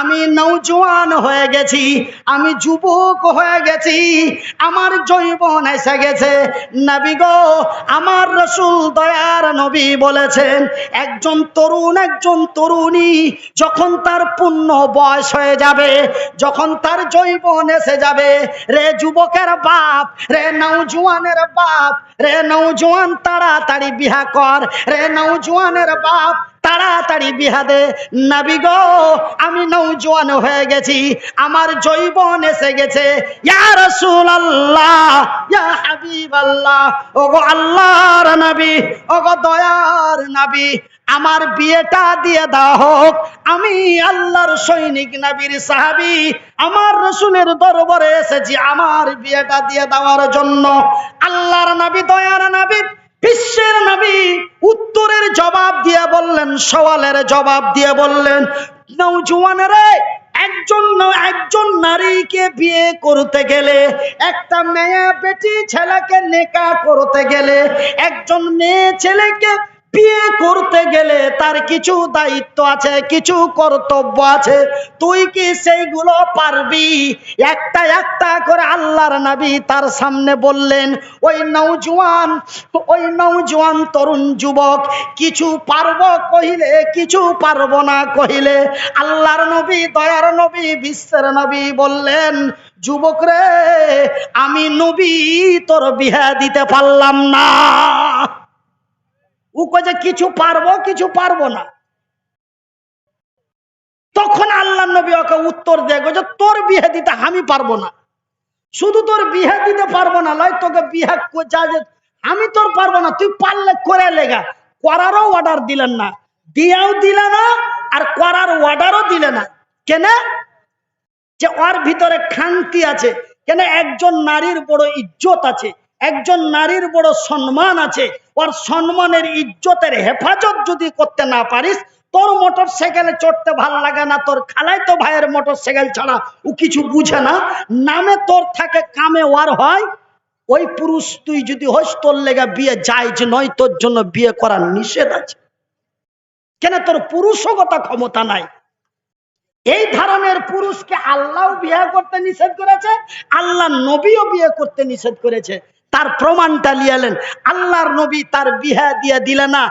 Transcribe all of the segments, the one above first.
আমি নৌজোয়ান হয়ে গেছি, আমি যুবক হয়ে গেছি, আমার জৈবন এসে গেছে। নবী গো, আমার রসুল দয়ার নবী বলেছেন, একজন তরুণ, একজন তরুণী যখন তার পূর্ণ বয়স হয়ে যাবে, যখন তার জৈবন এসে যাবে, রে যুবকের বাপ, রে নৌজোয়ানের বাপ, রে নৌজওয়ান তাড়াতাড়ি বিহা কর, রে নৌজোয়ানের বাপ তাড়াতাড়ি বিহা দে নবী গো, আমি নৌজওয়ান হয়ে গেছি, আমার জৈবন এসে গেছে। ইয়া রাসূলুল্লাহ, ইয়া হাবিবাল্লাহ, ওগো আল্লাহর নবী, ওগো দয়ার নবী, আমার বিয়েটা দিয়ে দাও হোক। আমি আল্লাহর সৈনিক নাবির সাহাবি, আমার রসুলের দরবারে এসেছি, আমার বিয়েটা দিয়ে দেওয়ার জন্য। আল্লাহর নাবি, দয়ার নবী সওয়ালের জবাব দিয়ে বললেন নৌজওয়ানেরে একজন একজন নারীকে বিয়ে করতে গেলে, একটা মেয়ে, বেটি, ছেলেকে নেকা করতে গেলে, একজন মেয়ে ছেলেকে বিয়ে করতে গেলে তার কিছু দায়িত্ব আছে, কিছু কর্তব্য আছে। তুই কি সেইগুলো পারবি? একটা একটা করে আল্লাহর নবী তার সামনে বললেন, ওই নৌজওয়ান ওই নৌজওয়ান তরুণ যুবক, কিছু পারব কহিলে, কিছু পারব না কহিলে। আল্লাহর নবী, দয়ার নবী, বিশ্বের নবী বললেন, যুবক রে, আমি নবী, তোর বিহা দিতে পারলাম না। ও যে কিছু পারব কিছু পারব না। তখন আল্লাহ নবী ওকে উত্তর দেয় যে তোর বিয়ে দিতে আমি পারব না। শুধু তোর বিয়ে দিতে পারব না, লয় তোকে বিয়ে যা যে আমি তোর পারব না, তুই পারলে করে লেগা করারও অর্ডার দিলেন না, দিয়াও দিলে না, আর করার অর্ডারও দিলে না। কেন? যে ওর ভিতরে খান্তি আছে, কেন? একজন নারীর বড় ইজ্জত আছে, একজন নারীর বড় সম্মান আছে ওর সম্মানের ইজ্জতের হেফাজত যদি করতে না পারিস, তোর মোটর সাইকেলে চড়তে ভালো লাগে না, তোর খালাই তো ভাইয়ের মোটর সাইকেল ছাড়া ও কিছু বুঝে না। নামে তোর থাকে কামে ওয়ার হয়, ওই পুরুষ তুই যদি হস, তোর লেগে বিয়ে যে নয়, তোর জন্য বিয়ে করার নিষেধ আছে। কেন তোর পুরুষগতা ক্ষমতা নাই? এই ধরনের পুরুষকে আল্লাহ বিয়ে করতে নিষেধ করেছে, আল্লাহ নবীও বিয়ে করতে নিষেধ করেছে। তার প্রমাণটা লিয়ালেন আল্লাহর নবী তার বিহা দিয়ে দিলে না,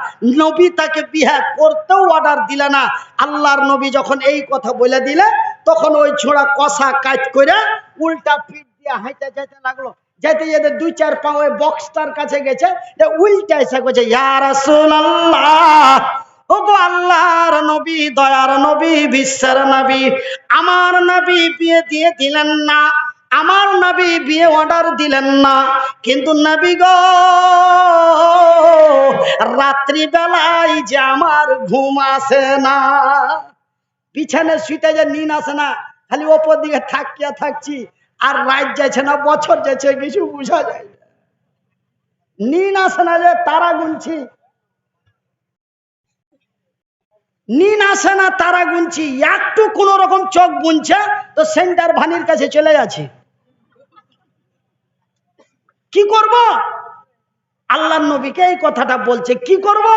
নবী তাকে বিহা করতেও অর্ডার দিলে না। আল্লাহর নবী যখন এই কথা বলে দিলে, তখন ওই ছোড়া কষা কাজ করে উল্টা পিঠ দিয়ে হাইতে যেতে লাগল। যেতে যেতে দুই চার পা ওই বক্সটার কাছে গেছে উল্টা এসে গেছে আল্লাহর নবী, দয়ার নবী, বিশ্বের নবী, আমার নবী বিয়ে দিয়ে দিলেন না। আমার নবী বিয়ে অর্ডার দিলেন না। কিন্তু নবী গো রাত্রি বেলায় যে আমার ঘুম আসে না, বিছানে শুইতে যে নিন আসে না, খালি ওপর দিকে থাকিয়া থাকছি, আর রাত যাচ্ছে না, বছর যাচ্ছে কিছু বোঝা যায় নিন আসে না যে তারা গুনছি। নিন আসে না, তারা গুনছি। একটু কোন রকম চোখ বুনছে, তো সেন্টার ভানির কাছে চলে যাচ্ছে। কি করব? আল্লাহ নবীকে এই কথাটা বলছে, কি করব?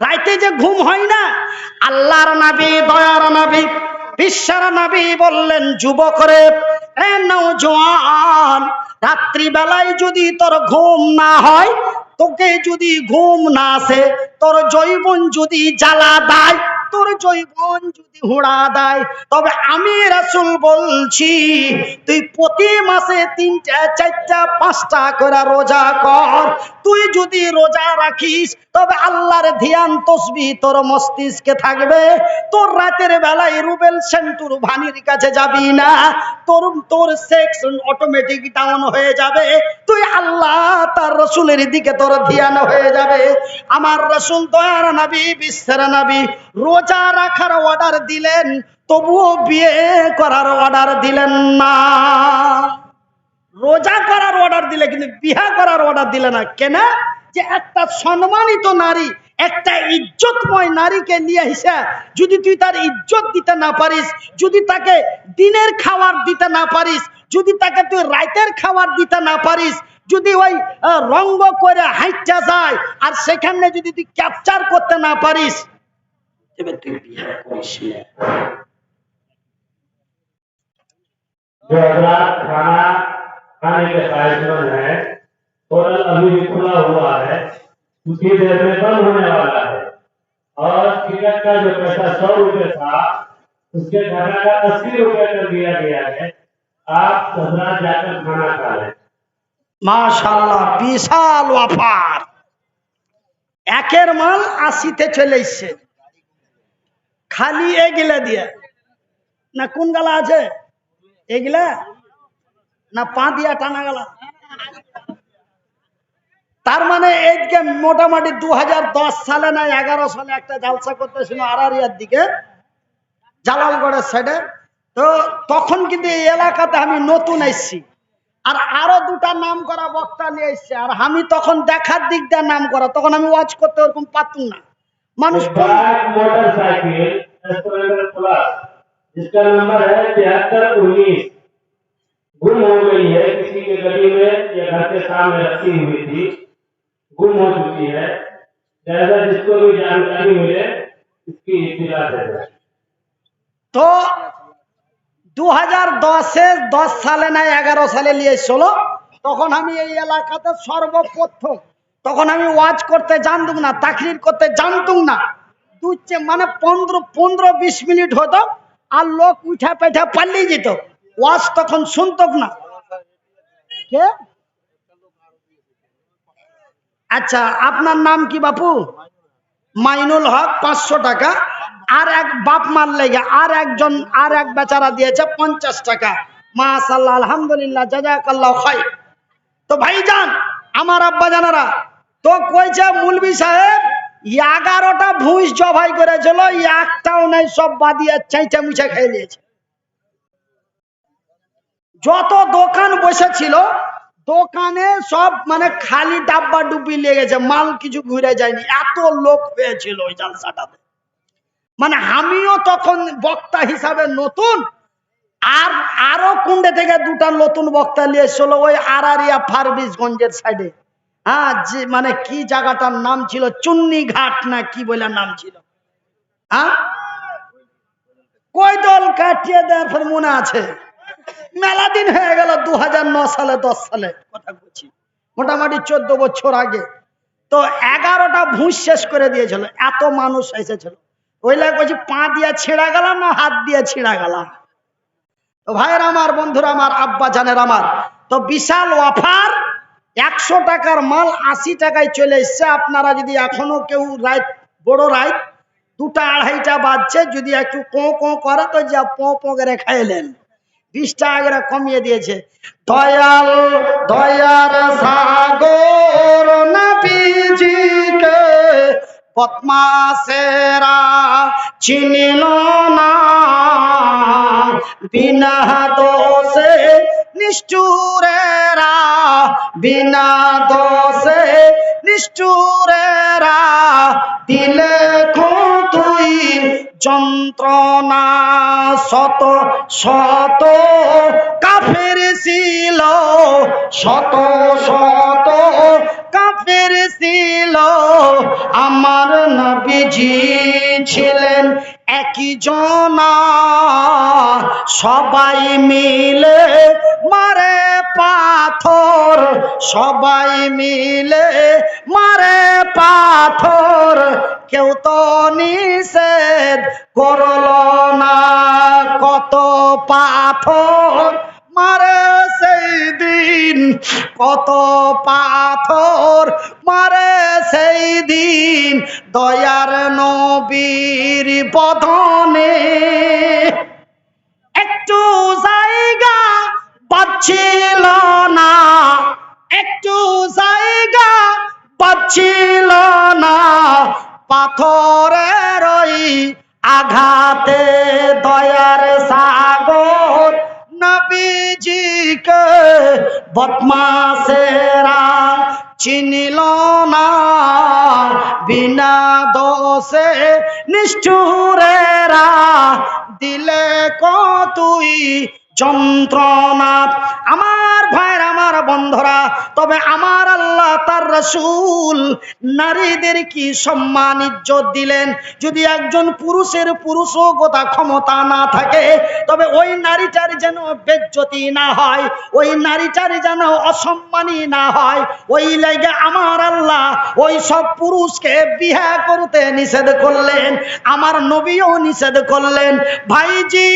রাইতে যে ঘুম হয় না, আল্লাহর নবী, দয়ার নবী, বিশ্বের নবী বললেন, যুবক রে, এ নৌজওয়ান রাত্রিবেলায় যদি তোর ঘুম না হয়, তোকে যদি ঘুম না আসে, তোর জৈবন যদি জ্বালা দেয় তোর জৈবন যদি হুড়া দেয়, তবে আমি রাসুল বলছি, তুই প্রতি মাসে তিনটা, চারটা, পাঁচটা করে রোজা কর। তুই যদি রোজা রাখিস, তবে আল্লাহর ধ্যান তসবি তোর মস্তিষ্কে থাকবে। তোর রাতের বেলায় রুবেল সেন্টুর ভানির কাছে যাবি না। তোর তোর সেক্স অটোমেটিক ডাউন হয়ে যাবে। তুই আল্লাহ তার রসুলের দিকে তোর ধ্যান হয়ে যাবে। আমার রসুল দয়ার নবী, বিশ্বের নবী, রোজা রাখার অর্ডার দিলেন, তবুও বিয়ে করার অর্ডার দিলেন না। রোজা করার অর্ডার দিলে, কিন্তু বিহা করার অর্ডার দিলে না। কেন? যে একটা সম্মানিত নারী, একটা ইজ্জতময় নারীকে নিয়ে হিসা যদি তুই তার ইজ্জত দিতে না পারিস, যদি তাকে দিনের খাবার দিতে না পারিস, যদি তাকে তুই রাইতের খাবার দিতে না পারিস, যদি ওই রঙ্গ করে হাইচা যায়, আর সেখানে যদি তুই ক্যাপচার করতে না পারিস তুই করিস না। खाना खाने के ख्वाहिशमंद है होटल अभी भी खुला हुआ है कुछ ही देर में बंद होने वाला है और टिकट का जो पैसा सौ रुपये था उसके घटाकर अस्सी रुपये कर दिया गया है आप हजरात जाकर खाना खा लें মাশাল্লাহ বিশাল অফার একের মাল আশিতে চলে এসছে খালি এগুলা দিয়ে না কোন গালা আছে এগুলা না পা দিয়া টানা গালা তার মানে এইদিকে মোটামুটি দু সালে না এগারো সালে একটা জালসা করতেছিল আরারিয়ার দিকে জালালগড়ের সাইডে তো তখন কিন্তু এই এলাকাতে আমি নতুন এসছি আর আরো দুটা নাম করা বক্তা নিয়ে এসছে আর আমি তখন দেখার দিক দিয়ে নাম করা তখন আমি ওয়াচ করতে ওরকম পারতুম না মানুষ বল- ब्लैक मोटरसाइकिल स्प्लेंडर प्लस जिसका नंबर है तिहत्तर उन्नीस गुम हो गई है किसी के गली में या घर के सामने रखी हुई थी गुम हो चुकी है जैसा जिसको भी जानकारी मिले इसकी इतला दे दें। তো দু হাজার দশে দশ সালে না এগারো সালে নিয়ে এসছিল তখন আমি এই এলাকাতে সর্বপ্রথম তখন আমি ওয়াজ করতে জানতুম না তাকরির করতে জানতুম না দুচ্ছে মানে পনেরো পনেরো বিশ মিনিট হতো আর লোক উঠা পেঠা পালিয়ে যেত ওয়াজ তখন শুনতো না। আচ্ছা আপনার নাম কি বাপু? মাইনুল হক, পাঁচশো টাকা। আর এক বাপ মার লেগে আর একজন, আর এক বেচারা দিয়েছে পঞ্চাশ টাকা। মাশাল্লাহ আলহামদুলিল্লাহ, জাজাকাল্লাহ খাই তো ভাইজান, আমার আব্বা জানারা, তো কইছে মুলবি সাহেব, এগারোটা ভুঁস জবাই করেছিল, একটাও নাই, সব বাদিয়ে চাইটা মুছে খেয়ে নিয়েছে যত দোকান বসেছিল, দোকানে সব মানে খালি ডাব্বা ডুবি লেগেছে, মাল কিছু ঘুরে যায়নি। এত লোক হয়েছিল ওই জালসাটাতে। মানে আমিও তখন বক্তা হিসাবে নতুন, আর আরও কুন্ডে থেকে দুটা নতুন বক্তা নিয়ে এসেছিল ওই আরারিয়া ফারবিসগঞ্জের সাইডে হ্যাঁ যে মানে কি জায়গাটার নাম ছিল? চুন্নি ঘাট না কি বলে নাম ছিল? হ্যাঁ? কই দল কাটিয়ে দেওয়ার মনে আছে? মেলা দিন হয়ে গেল দু সালে, দশ সালে, কথা বলছি। মোটামুটি চোদ্দ বছর আগে। তো এগারোটা ভুঁস শেষ করে দিয়েছিল, এত মানুষ এসেছিল। ওই লাগে বলছি, পা দিয়ে ছিঁড়া গেলাম না হাত দিয়ে ছিঁড়া গেলাম তো ভাইয়ের আমার, বন্ধুরা আমার, আব্বা জানের আমার, তো বিশাল অফার, একশো টাকার মাল আশি টাকায় চলে এসছে। আপনারা যদি এখনও কেউ রাইত, বড় রাইত, দুটা আড়াইটা বাজছে, যদি একটু কোঁ কোঁ করে, তো যা পো পো করে খাইলেন। বিশ টাকা কমিয়ে দিয়েছে। দয়াল দয়ার সাগর না নবীজিকে বদমাসেরা চিনিল না। বিনা দোষে নিষ্ঠুরেরা বিনা দোষে নিষ্ঠুরেরা দিলে তুই যন্ত্রণা শত শত কাফের ছিল শত শত কাফের আমার নবীজি ছিলেন একই জনা। সবাই মিলে মারে পাথর। সবাই মিলে মারে পাথর। কেউ তো নিষেধ করল না কত পাথর। কত পাথর মারে সেই দিন দয়ার নবীর বদনে একটু জায়গা পাচ্ছিল না, একটু জায়গা পাচ্ছিল না। পাথরের ওই আঘাতে দয়ার সাগর নবীজিকে বদমাসেরা চিনিল না। বিনা দোষে নিষ্ঠুরেরা দিলে কতুই যন্ত্রণা। আমার ভাইরা আমার বন্ধরা, তবে আমার রসুল, নারীদের কি সম্মান, ইজ্জত দিলেন? যদি একজন পুরুষের পুরুষগতা ক্ষমতা না থাকে, তবে ওই নারীটার যেন বেজ্জতি না হয়, ওই নারীটার যেন অসম্মানী না হয়, ওই লাগে আমার আল্লাহ ওই সব পুরুষকে বিহা করতে নিষেধ করলেন, আমার নবীও নিষেধ করলেন। ভাইজি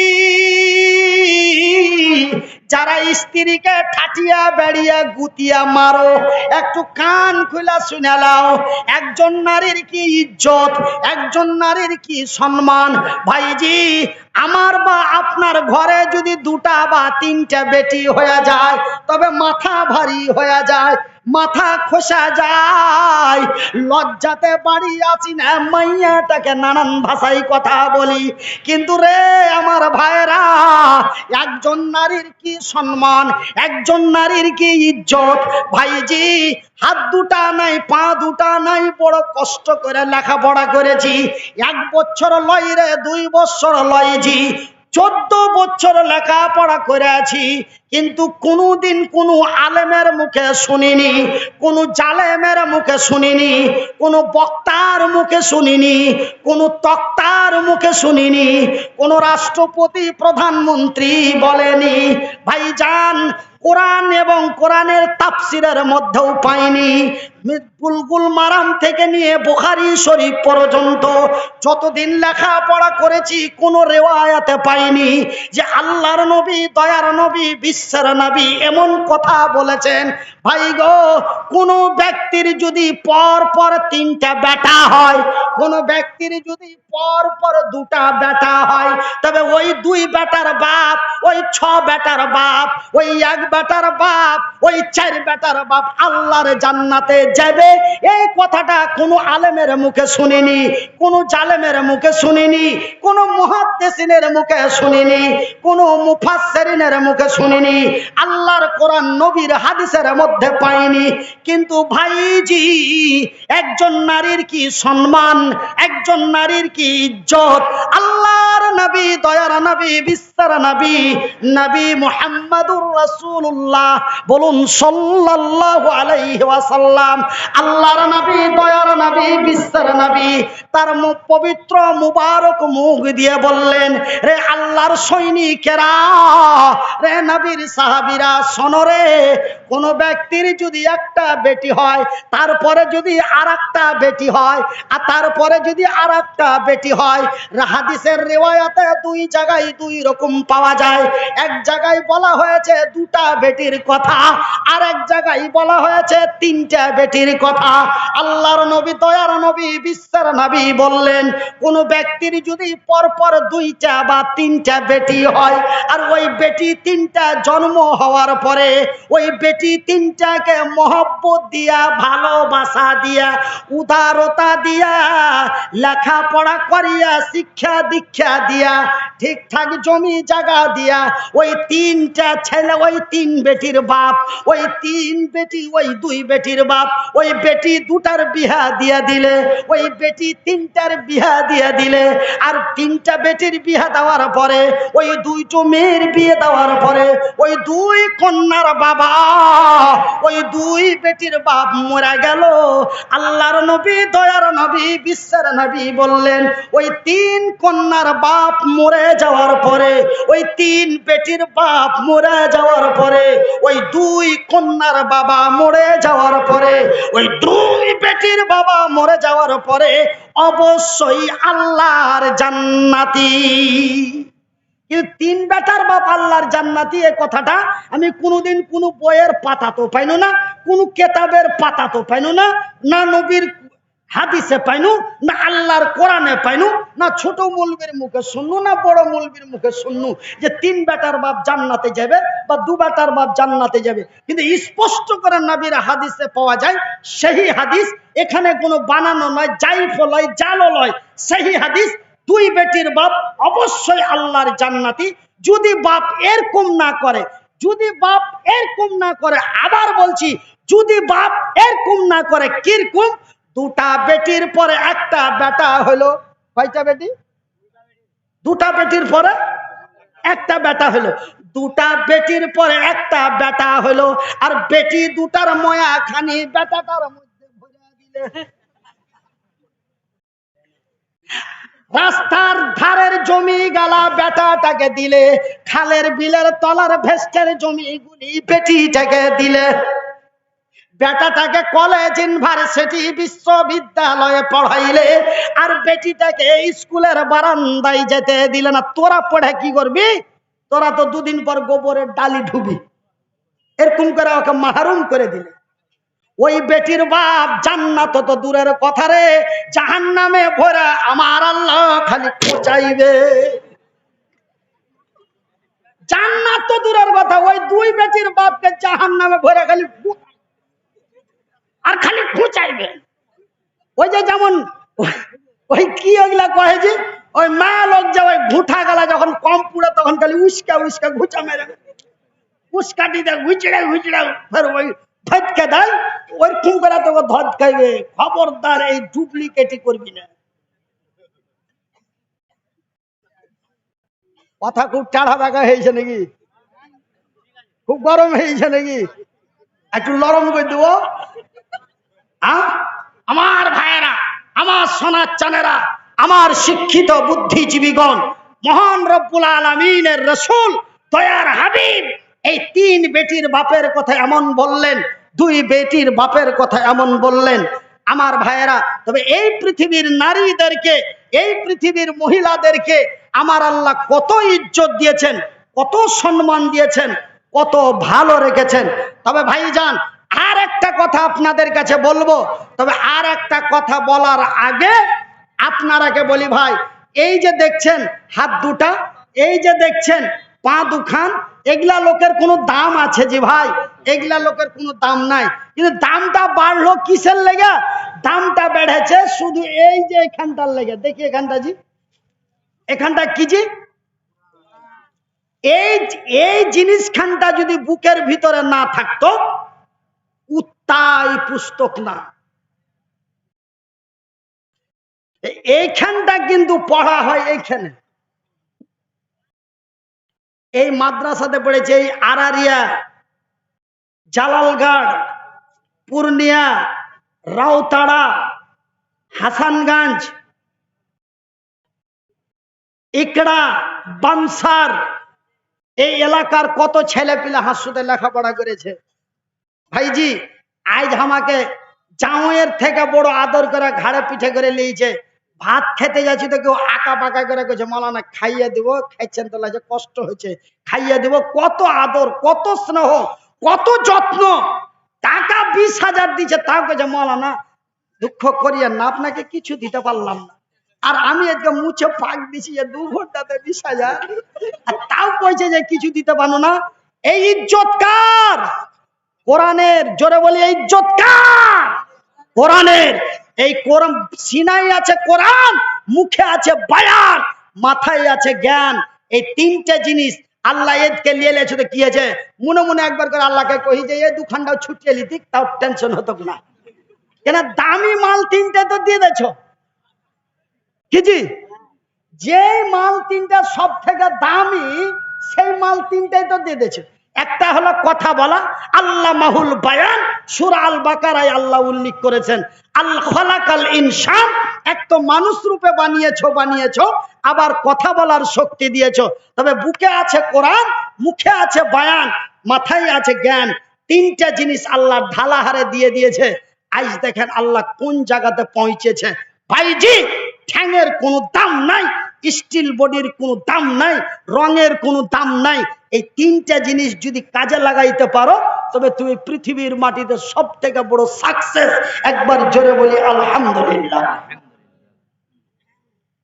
যারা স্ত্রীকে ঠাটিয়া বেড়িয়া গুতিয়া মারো, একটু কান খুলা শুনে লাও একজন নারীর কি ইজ্জত, একজন নারীর কি সম্মান? ভাইজি, আমার বা আপনার ঘরে যদি দুটা বা তিনটা বেটি হয়ে যায়, তবে মাথা ভারী হয়ে যায়, মাথা খোসা যায়। লজ্জাতে বাড়ি আছি না, মাইয়াটাকে নানান ভাষায় কথা বলি। কিন্তু রে, আমার ভাইরা একজন নারীর কি সম্মান, একজন নারীর কি ইজ্জত? ভাইজি, হাত দুটা নাই, পা দুটা নাই, বড় কষ্ট করে লেখাপড়া করেছি। এক বছর লয় রে দুই বছর লয়জি চোদ্দ বছর লেখাপড়া করে আছি কিন্তু কোনোদিন কোনো আলেমের মুখে শুনিনি, কোনো জালেমের মুখে শুনিনি, কোনো বক্তার মুখে শুনিনি, কোনো তক্তার মুখে শুনিনি, কোনো রাষ্ট্রপতি প্রধানমন্ত্রী বলেনি। ভাইজান কোরআন এবং কোরআনের তাফসিরের মধ্যেও পাইনি। বুলগুল মারাম থেকে নিয়ে বোখারি শরীফ পর্যন্ত যতদিন লেখাপড়া করেছি, কোনো রেওয়ায়াতে পাইনি যে আল্লাহর নবী, দয়ার নবী, বিশ্বের নবী এমন কথা বলেছেন। ভাই গো, কোনো ব্যক্তির যদি পর পর তিনটা বেটা হয় কোনো ব্যক্তির যদি পর পর দুটা বেটা হয়, তবে ওই দুই বেটার বাপ, ওই ছ বেটার বাপ, ওই এক বেটার বাপ, ওই চার বেটার বাপ আল্লাহর জান্নাতে যাবে। এই কথাটা কোনো আলেমের মুখে শুনিনি, কোনো জালেমের মুখে শুনিনি, কোনো মুহাদ্দিসিনের মুখে শুনিনি, কোনো মুফাসসিরিনের মুখে শুনিনি, আল্লাহর কোরআন নবীর হাদিসের মধ্যে পাইনি। কিন্তু ভাইজি, একজন নারীর কি সম্মান একজন নারীর কি ইজ্জত? আল্লাহর নবী দয়ার নবী বিস্তার নবী নবী মুহাম্মাদুর রাসূলুল্লাহ, বলুন সাল্লাল্লাহু আলাইহি ওয়াসাল্লাম, আল্লাহর নবী, দয়ার নবী বিস্তার নবী, তার পবিত্র, মুবারক মুখ দিয়ে বললেন, রে আল্লাহর সৈনিকেরা, রে নবীর সাহাবীরা শোনরে কোন ব্যক্তির যদি একটা বেটি হয়, তারপরে যদি আর একটা বেটি হয়, আর তারপরে যদি আর একটা বেটি হয়, হাদিসের রেওয়ায়াতে দুই জায়গায় দুই রকম পাওয়া যায়। এক জায়গায় বলা হয়েছে দুটা বেটির কথা আর এক জায়গায় বলা হয়েছে তিনটা বেটির কথা। আল্লাহর নবী, দয়ার নবী, বিশ্বের নবী বললেন, কোন ব্যক্তির যদি পরপর দুইটা বা তিনটা বেটি হয়, আর ওই বেটি তিনটা জন্ম হওয়ার পরে ওই বেটি তিনটাকে মহব্বত দিয়া, ভালোবাসা দিয়া, উদারতা দিয়া, লেখাপড়া করিয়া, শিক্ষা দীক্ষা দিয়া, ঠিকঠাক জমি জায়গা দিয়া ওই তিনটা ছেলে, ওই তিন বেটির বাপ, ওই তিন বেটি, ওই দুই বেটির বাপ, ওই বেটি দুটার বিহা দিয়া দিলে, ওই বেটি তিনটার বিহা দিয়া দিলে, আর তিনটা বেটির বিহা দেওয়ার পরে, ওই দুইটো মেয়ের বিয়ে দেওয়ার পরে, ওই দুই কন্যার বাবা, ওই দুই বেটির বাপ মরা গেল। আল্লাহর নবী, দয়ার নবী, বিশ্বের নবী বললেন, ওই তিন কন্যার বাপ মরে যাওয়ার পরে ওই তিন বেটির বাপ মরে যাওয়ার পরে, ওই দুই কন্যার বাবা মরে যাওয়ার পরে, ওই দুই বেটির বাবা মরে যাওয়ার পরে অবশ্যই আল্লাহর জান্নাতি। কিন্তু তিন বেটার বাপ আল্লাহর জান্নাতি, এ কথাটা আমি কোনোদিন কোনো বইয়ের পাতা তো পাইনো না, কোনো কেতাবের পাতা তো পাইনো না না নবীর হাদিসে পাইনু, না আল্লাহর কোরআনে পাইনু, না ছোট মৌলবীর মুখে শুননু, না বড় মৌলবীর মুখে শুননু যে তিন বেটার বাপ জান্নাতে যাবে বা দু বেটার বাপ জান্নাতে যাবে। কিন্তু স্পষ্ট করে নবীর হাদিসে পাওয়া যায়, সেই হাদিস এখানে কোনো বানানো নয় জাইফ লয়, জালও লয়। সেই হাদিস দুই বেটির বাপ অবশ্যই আল্লাহর জান্নাতি। যদি বাপ এরকম না করে, যদি বাপ এরকম না করে, আবার বলছি, যদি বাপ এরকম না করে, কীরকম? দুটা বেটির পরে একটা বেটা হলো। কয়টা বেটি? দুটা বেটির পরে একটা বেটা হলো। দুটা বেটির পরে একটা বেটা হলো। আর বেটি দুটার ময়া খানি বেটাটার মধ্যে ভরে দিলে। রাস্তার ধারের জমি গালা বেটাটাকে দিলে, খালের বিলের তলার ভেস্টের জমি জমিগুলি বেটিটাকে দিলে। বেটাটাকে কলেজ ইউনিভার্সিটি বিশ্ববিদ্যালয়ে পড়াইলে আর বেটিটাকে স্কুলের বারান্দায় যেতে দিলে না। তোরা পড়ে কি করবি? তোরা তো দুদিন পর গোবরের ডালি ঢুবি। এরকম করে ওকে মাহরুম করে দিলে। ওই বেটির বাপ, জান্নাত তো দূরের কথা রে। জাহান নামে ভরা আমার আল্লাহ খালি খোঁচাইবে। জান্নাত তো দূরের কথা। ওই দুই বেটির বাপকে জাহান নামে ভরে খালি আর খালি খুঁচাইবে ওই যে যেমন, ওই কি ওইগুলা কয়ে যে, ওই মা লোক যে ওই ঘুঠা গেলা যখন কম পুড়ে, তখন খালি উস্কা উস্কা ঘুচা মেরে উস্কাটি দেয়, ঘুচড়ে ঘুচড়ে, ফের ওই ধটকে দেয়। ওই রকম করে তোকে ধট খাইবে। খবরদার এই ডুপ্লিকেটি করবি না। কথা খুব টাড়া বাগা হয়েছে নাকি? খুব গরম হয়েছে নাকি? একটু নরম করে দেবো? আমার ভাইয়েরা, আমার সোনার চানেরা, আমার শিক্ষিত বুদ্ধিজীবীগণ, মহান রব্বুল আলমিনের রসুল, দয়ার হাবিব, এই তিন বেটির বাপের কথা এমন বললেন, দুই বেটির বাপের কথা এমন বললেন। আমার ভাইয়েরা, তবে এই পৃথিবীর নারীদেরকে, এই পৃথিবীর মহিলাদেরকে আমার আল্লাহ কত ইজ্জত দিয়েছেন, কত সম্মান দিয়েছেন, কত ভালো রেখেছেন। তবে ভাইজান আর একটা কথা আপনাদের কাছে বলব। তবে আর একটা কথা বলার আগে আপনারাকে বলি ভাই, এই যে দেখছেন হাত দুটা, এই যে দেখছেন পা দুখান, এগুলা লোকের কোনো দাম আছে যে ভাই, এগুলা লোকের কোনো দাম নাই। কিন্তু দামটা বাড়লো কিসের লেগে? দামটা বেড়েছে শুধু এই যে এখানটার লেগে। দেখি এখানটা জি। এখানটা কি জি? এই এই জিনিসখানটা যদি বুকের ভিতরে না থাকতো উত্তাই পুস্তক না। এইখানটা কিন্তু পড়া হয় এইখানে। এই মাদ্রাসাতে পড়েছে এই আরারিয়া, জালালগড়, পূর্ণিয়া, রাউতাড়া, হাসানগঞ্জ, ইকড়া, বানসার, এই এলাকার কত ছেলে পিলে হাসুতে লেখাপড়া করেছে। ভাইজি আজ আমাকে জাউয়ের থেকে বড় আদর করে ঘাড়ে পিঠে করে নিয়েছে। ভাত খেতে যাচ্ছি তো কেউ আঁকা পাকা করে কইছে, মলানা, খাইয়ে দিব, খাইছেন তো লাগছে, কষ্ট হয়েছে, খাইয়ে দিব, কত আদর, কত স্নেহ, কত যত্ন, টাকা বিশ হাজার দিচ্ছে তাও কেছে মলানা, দুঃখ করিয়েন না, আপনাকে কিছু দিতে পারলাম না। আর আমি আজকে মুছে ফাঁক দিছি যে দু ঘন্টাতে বিশ হাজার। আর তাও কইছে যে, কিছু দিতে পারো না। এই ইজ্জত কার কোরআনের জোরে বলি, এই কার কোরআনের, এই কোরআন, সিনাই আছে কোরআন, মুখে আছে বায়ান, মাথায় আছে জ্ঞান। এই তিনটে জিনিস আল্লাহ এদকে নিয়ে এলেছে তো কি আছে মনে মনে একবার করে আল্লাহকে কহি যে, এই দুখানটাও ছুটিয়ে লিতিক তাও টেনশন হতো না কেন, দামি মাল তিনটে তো দিয়ে দেছ কি জি? যে মাল তিনটা সব থেকে দামি, সেই মাল তিনটাই তো দিয়ে দিয়েছে। একটা হলো কথা বলা আল্লাহ মাহুল বায়ান, সুরা আল বাকারায় আল্লাহ উল্লেখ করেছেন, আল খলাকাল ইনসান, এক তো মানুষ রূপে বানিয়েছো বানিয়েছো, আবার কথা বলার শক্তি দিয়েছ। তবে বুকে আছে কোরআন, মুখে আছে বায়ান, মাথায় আছে জ্ঞান। তিনটা জিনিস আল্লাহ ঢালাহারে দিয়ে দিয়েছে। আজ দেখেন আল্লাহ কোন জায়গাতে পৌঁছেছে। ভাইজি ঠ্যাঙের কোনো দাম নাই, স্টিল বডির কোনো দাম নাই, রঙের কোনো দাম নাই এই তিনটা জিনিস যদি কাজে লাগাইতে পারো, তবে তুমি পৃথিবীর মাটিতে সব থেকে বড় সাকসেস একবার জোরে বলি আলহামদুলিল্লাহ।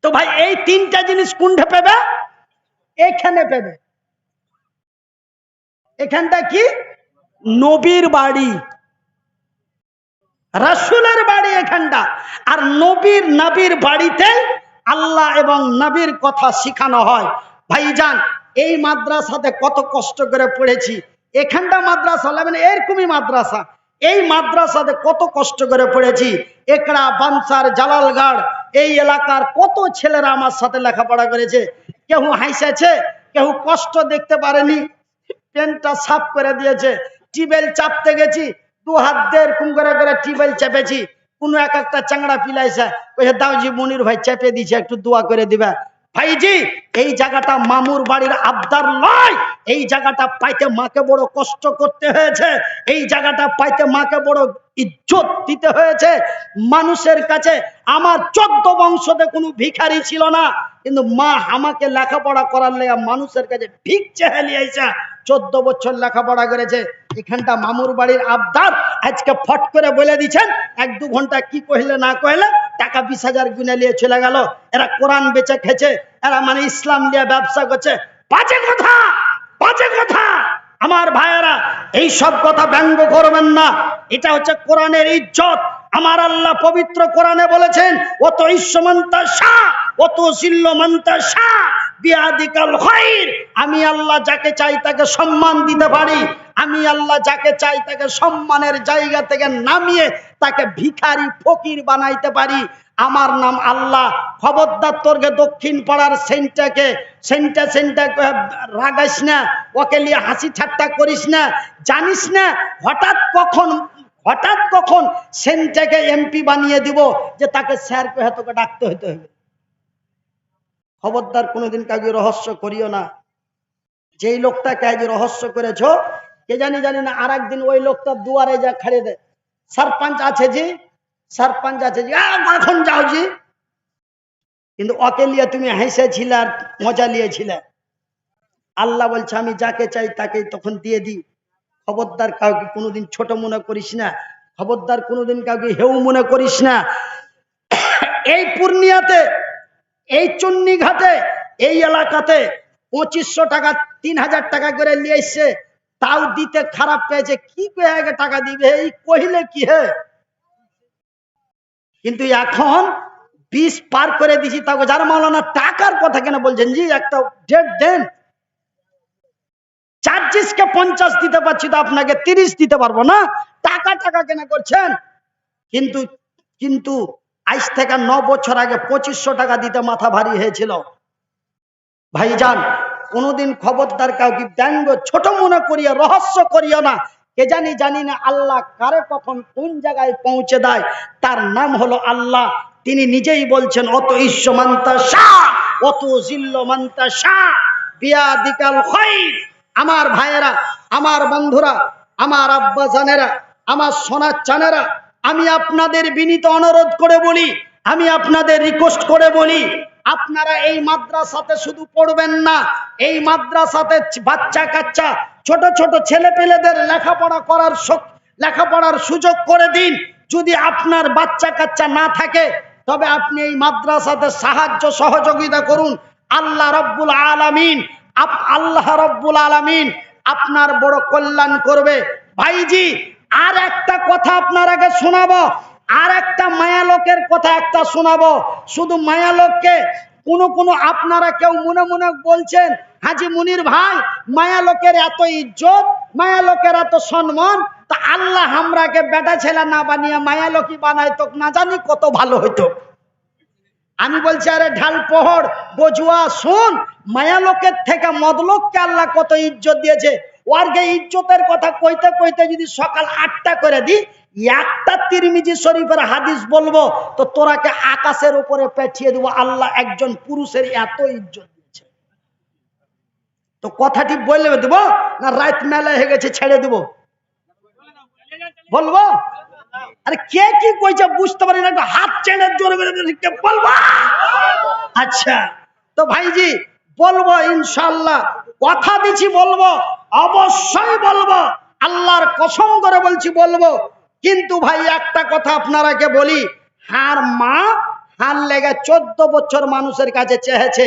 তো ভাই, এই তিনটা জিনিস কোনটা পেবে? এখানে পেবে। এখানটা কি? নবীর বাড়ি। রাসুলের বাড়ি এখানটা। আর নবীর নবীর বাড়িতে আল্লাহ এবং নবীর কথা শিখানো হয়। ভাইজান এই মাদ্রাসাতে কত কষ্ট করে পড়েছি। এখানটা মাদ্রাসা মানে এরকমই মাদ্রাসা। এই মাদ্রাসাতে কত কষ্ট করে পড়েছি। একড়া বানসার জালালগড়, এই এলাকার কত ছেলেরা আমার সাথে লেখাপড়া করেছে। কেউ হাসেছে কেউ কষ্ট দেখতে পারেনি। পেনটা সাফ করে দিয়েছে, টিবেল চাপতে গেছি। দু হাত এরকম করে করে টিবেল চেপেছি। কোনো এক একটা চাংড়া পিলাইছে। ওই দাওজি মনির ভাই, চেপে দিছে, একটু দোয়া করে দিবা। ভাইজি, এই জায়গাটা মামুর বাড়ির আবদার নয়। এই জায়গাটা পাইতে মাকে বড় কষ্ট করতে হয়েছে। এই জায়গাটা পাইতে মাকে বড় ইজ্জত দিতে হয়েছে। মানুষের কাছে আমার চোদ্দ বংশতে কোনো ভিখারি ছিল না। কিন্তু মা আমাকে লেখাপড়া করার লেগে মানুষের কাছে ভিক চেহালিয়েছে চোদ্দ বছর লেখাপড়া করেছে। এখানটা মামুর বাড়ির আবদার। আজকে ফট করে বলে দিচ্ছেন, এক দু ঘণ্টা কি কহিলে না কহিলে, টাকা বিশ হাজার গুনে নিয়ে চলে গেল। এরা কোরআন বেচে খেছে এরা মানে ইসলাম নিয়ে ব্যবসা করছে। বাজে কথা বাজে কথা। আমার ভাইয়েরা, এই সব কথা ব্যঙ্গ করবেন না। এটা হচ্ছে কোরআনের ইজ্জত। আমার আল্লাহ পবিত্র কোরআনে বলেছেন, অত ঈশ্বমন্তা শাহ, অত সিল্লমন্তা শাহ, বিয়াদিকাল খাইর আমি আল্লাহ যাকে চাই তাকে সম্মান দিতে পারি। আমি আল্লাহ যাকে চাই তাকে সম্মানের জায়গা থেকে নামিয়ে তাকে ভিখারি, ফকির বানাইতে পারি। আমার নাম আল্লাহ। খবরদার তোরকে দক্ষিণ পাড়ার সেন্টাকে, সেন্টা সেন্টা রাগাইস না, ওকে নিয়ে হাসি ঠাট্টা করিস না, জানিস না হঠাৎ কখন হঠাৎ কখন সেন্টাকে এমপি বানিয়ে দিব যে তাকে স্যার কে তোকে ডাকতে হতে হবে। খবরদার কোনোদিন কাউকে রহস্য করিও না। যেই লোকটাকে আজ রহস্য করেছ কে জানি জানি না আর একদিন ওই লোকটা দুয়ারে যা খাড়ে দেয়। সরপঞ্চ আছে জি? সরপঞ্চ আছে জি। এখন যাও জি? কিন্তু ওকে নিয়ে তুমি হেসেছিলে আর মজা নিয়েছিলে। আল্লাহ বলছে, আমি যাকে চাই তাকে তখন দিয়ে দিই। খবরদার কাউকে কোনোদিন ছোট মনে করিস না। খবরদার কোনোদিন কাউকে হেউ মনে করিস না। এই পূর্ণিয়াতে, এই চুন্নি ঘাটে এই এলাকাতে পঁচিশশো টাকা, তিন হাজার টাকা করে নিয়ে এসছে। তাও দিতে খারাপ পেয়েছে কি আগে টাকা দিবে? এই কহিলে কি হে? কিন্তু এখন বিষ পার করে দিছি তাকে যার মাওলানা টাকার কথা কেন বলছেন জি? একটা ডেট দেন। চার্জিসকে পঞ্চাশ দিতে পারছি তো আপনাকে তিরিশ দিতে পারব না? টাকা টাকা কেন করছেন? কিন্তু কিন্তু আজ থেকে ন বছর আগে পঁচিশশো টাকা দিতে মাথা ভারী হয়েছিল। ভাইজান কোনোদিন খবরদার কাউকে ব্যঙ্গ ছোট মনে করিয়া রহস্য করিও না। কে জানি জানি না আল্লাহ কারে কখন কোন জায়গায় পৌঁছে দেয়। তার নাম হলো আল্লাহ। তিনি নিজেই বলছেন, অত ঈশ্বমান্তা শাহ, অত জিল্লমান্তা শাহ বিয়া দিকাল খৈর। আমার ভাইয়েরা, আমার বন্ধুরা, আমার আব্বা জানেরা, আমার সোনার চানেরা, আমি আপনাদের বিনীত অনুরোধ করে বলি, আমি আপনাদের রিকোয়েস্ট করে বলি আপনারা এই মাদ্রাসাতে শুধু পড়বেন না, এই মাদ্রাসাতে বাচ্চা কাচ্চা ছোট ছোট ছেলে পেলেদের লেখাপড়া করার লেখাপড়ার সুযোগ করে দিন। যদি আপনার বাচ্চা কাচ্চা না থাকে, তবে আপনি এই মাদ্রাসাতে সাহায্য, সহযোগিতা করুন। আল্লাহ রব্বুল আলামিন আল্লাহ রব্বুল আলামিন আপনার বড় কল্যাণ করবে। ভাইজি, আর একটা কথা আপনার আগে শোনাবো। আর একটা মায়া লোকের কথা একটা শোনাবো। শুধু মায়া লোককে কোনো কোনো আপনারা কেউ মনে মনে বলছেন, হাজি মুনির ভাই মায়া লোকের এত ইজ্জত মায়া লোকের এত সম্মান, তা আল্লাহ আমরাকে বেটা ছেলে না বানিয়ে মায়া লোকই বানায় তো না জানি কত ভালো হইতো। আমি বলছি, আরে ঢাল পোহর, বজুয়া, শুন মায়া লোকের থেকে মদলোককে আল্লাহ কত ইজ্জত দিয়েছে। ওয়ার্গে ইজ্জতের কথা কইতে কইতে যদি সকাল আটটা করে দি একটা তিরমিজি শরীফের হাদিস বলব, তো তোরাকে আকাশের উপরে পেছিয়ে দেবো, আল্লাহ একজন পুরুষের এত ইজ্জত দিয়েছে। তো কথাটি বলে দেবো না রাত মেলা হয়ে গেছে ছেড়ে দেবো? বলব? আরে কে কি কইছে বুঝতে পারি না হাত চেনে জোরে বলব? আচ্ছা তো ভাইজি বলব ইনশাল্লাহ কথা দিছি বলব, অবশ্যই বলব, আল্লাহর কসম করে বলছি বলব কিন্তু ভাই একটা কথা আপনারাকে বলি হার মা হার লেগে চোদ্দ বছর মানুষের কাছে চেহেছে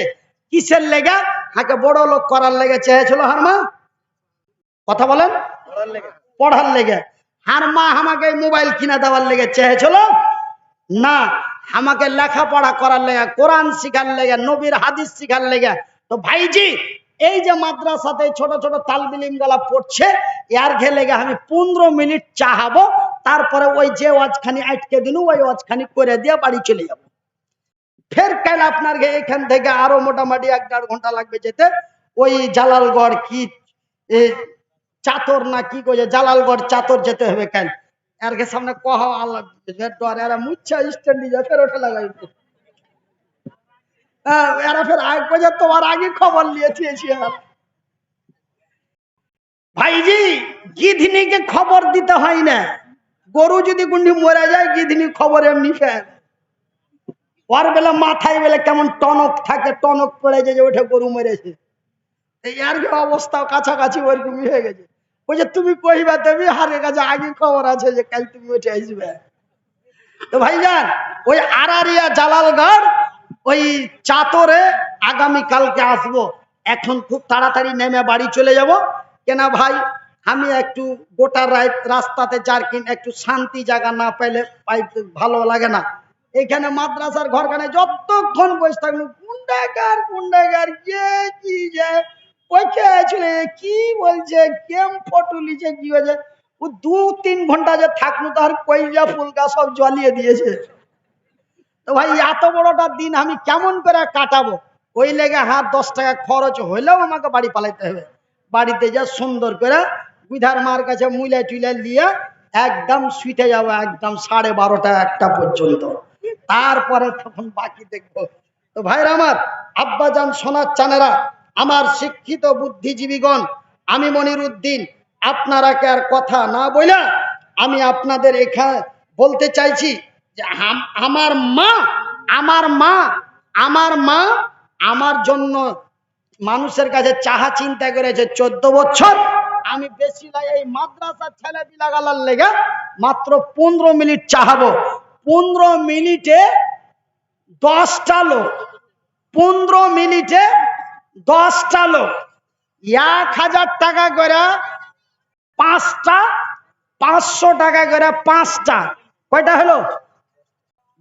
কিসের লেগে? হাকে বড় লোক করার লেগে চেয়েছিল হার মা। কথা বলেন। পড়ার লেগে। হার মা আমাকে মোবাইল কিনে দেওয়ার লেগে চেয়েছিল। না আমাকে লেখাপড়া করার লেগে কোরআন শিখার লেগে নবীর হাদিস শিখার লেগে। তো ভাইজি এই যে মাদ্রাসাতে ছোট ছোট তালবিলিম গলা পড়ছে এর ঘে লেগে আমি পনেরো মিনিট চাহাবো। তারপরে ওই যে ওয়াজখানি আটকে দিন ওই ওয়াজখানি করে দিয়ে বাড়ি চলে যাব। ফের কাল আপনার এখান থেকে আরও মোটামুটি এক দেড় ঘণ্টা লাগবে যেতে। ওই জালালগড় কি চাতর না কি কইছে জালালগড় চাতর যেতে হবে কেন কে সামনে কহ আল্লাহ ডর এরা মুচ্ছা ফের ওঠে লাগাই এরা ফের আগ তোমার আগে খবর নিয়ে থিয়েছি ভাইজি, গিধনিকে খবর দিতে হয় না। গরু যদি গুন্ডি মরে যায় গিধনি খবর এমনি ফের। ওর বেলা মাথায় বেলা কেমন টনক থাকে, টনক পড়ে যায় যে ওঠে গরু মেরেছে। কি অবস্থা, কাছাকাছি ওরকমই হয়ে গেছে। ওই যে তুমি কহিবা, তুমি হারের কাছে আগে খবর আছে যে কাল তুমি উঠে আসবে। তো ভাইজান, ওই আরারিয়া জালালগড়, ওই চাতরে আগামী কালকে আসব। এখন খুব তাড়াতাড়ি নেমে বাড়ি চলে যাব। কেনা ভাই আমি একটু গোটা রাস্তাতে জার্কিন, একটু শান্তি জায়গা না পেলে ভালো লাগে না। এখানে মাদ্রাসার ঘরখানে যতক্ষণ বসে থাকব কুন্ডাগার কুন্ডাগার কে কি যে ওইকে ছেলে কি বলছে, কেম ফটো লিছে কি হয়েছে ও দু তিন ঘণ্টা যে থাকল তার কইজা ফুলকা সব জ্বলিয়ে দিয়েছে। তো ভাই, এত বড়টা দিন আমি কেমন করে কাটাবো? ওই লেগে হাত দশ টাকা খরচ হইলেও আমাকে বাড়ি পালাইতে হবে। বাড়িতে যা সুন্দর করে বিধার মার কাছে মুইলা টুইলা দিয়ে একদম শুইতে যাব, একদম সাড়ে বারোটা একটা পর্যন্ত। তারপরে তখন বাকি দেখব। তো ভাইরা আমার, আব্বাজান সোনার চানেরা, আমার শিক্ষিত বুদ্ধিজীবীগণ, আমি মনির উদ্দিন আপনারা কে আর কথা না বইলা আমি আপনাদের এখানে বলতে চাইছি যে আম- আমার মা আমার মা আমার মা, আমার জন্য মানুষের কাছে চাহা চিন্তা করেছে চোদ্দ বছর। আমি বেশি লাগে এই মাদ্রাসার ছেলে বিলাগালার লেগে মাত্র পনেরো মিনিট চাহাবো। পনেরো মিনিটে দশটা লোক, পনেরো মিনিটে দশটা লোক, এক হাজার টাকা করে পাঁচটা, পাঁচশো টাকা করে পাঁচটা, কয়টা হলো?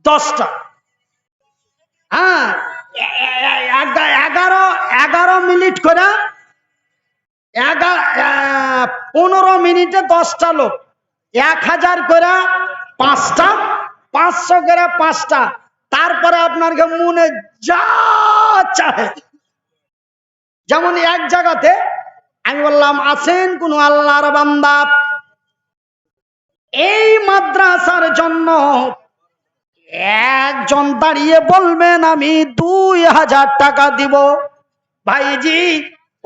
দশটা। হ্যাঁ এগারো এগারো মিনিট করে পনেরো মিনিটে দশটা লোক। এক হাজার করে পাঁচটা, পাঁচশো করে পাঁচটা। তারপরে আপনার মনে যা যেমন এক জায়গাতে আমি বললাম, আছেন কোন আল্লাহর বান্দা? এই মাদ্রাসার জন্য একজন দাঁড়িয়ে বলবেন, আমি দুই হাজার টাকা দিব। ভাইজি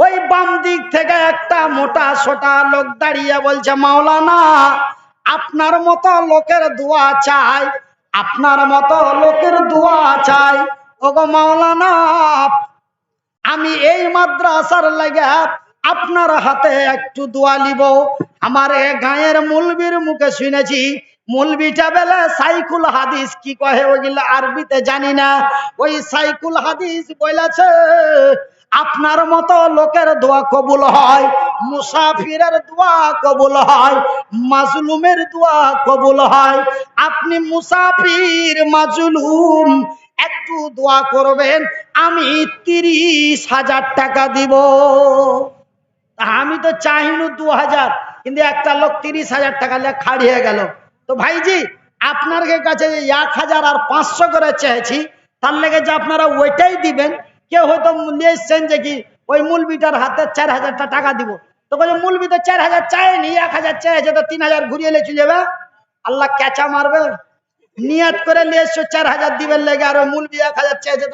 ওই বাম দিক থেকে একটা মোটা সোটা লোক দাঁড়িয়ে বলছে, মাওলানা, আপনার মতো লোকের দোয়া চাই, আপনার মতো লোকের দোয়া চাই। ওগো মাওলানা, আমি এই মাদ্রাসার লাগে আপনার হাতে একটু দোয়া লিব আমার এ গায়ের মুলবির মুখে শুনেছি, মুলবিটা বেলে, সাইকুল হাদিস কি কহে ওইগুলো আরবিতে জানি না। ওই সাইকুল হাদিস বলেছে আপনার মতো লোকের দোয়া কবুল হয়, মুসাফিরের দোয়া কবুল হয়, মাজলুমের দোয়া কবুল হয়। আপনি মুসাফির, মাজলুম, একটু দোয়া করবেন, আমি তিরিশ হাজার টাকা দিব। আমি তো চাইনু দু হাজার, কিন্তু একটা লোক তিরিশ হাজার টাকা খাড়িয়ে গেল। তো ভাইজি, আপনার কাছে এক হাজার আর পাঁচশো করে চেয়েছি, তার লেগে যে আপনারা ওইটাই দিবেন কেউ হয়তো নিয়ে এসছেন যে কি ওই মূলবিটার হাতে চার হাজারটা টাকা দিব। তো বলছে মূলবি তো চার হাজার চায়নি, এক হাজার চেয়েছে তো তিন হাজার ঘুরিয়ে চলে যাবে। আল্লাহ ক্যাচা মারবে। নিয়াত করে নিয়ে এসছো চার হাজার দিবেন লেগে, আর মূলবি এক হাজার চেয়েছে তো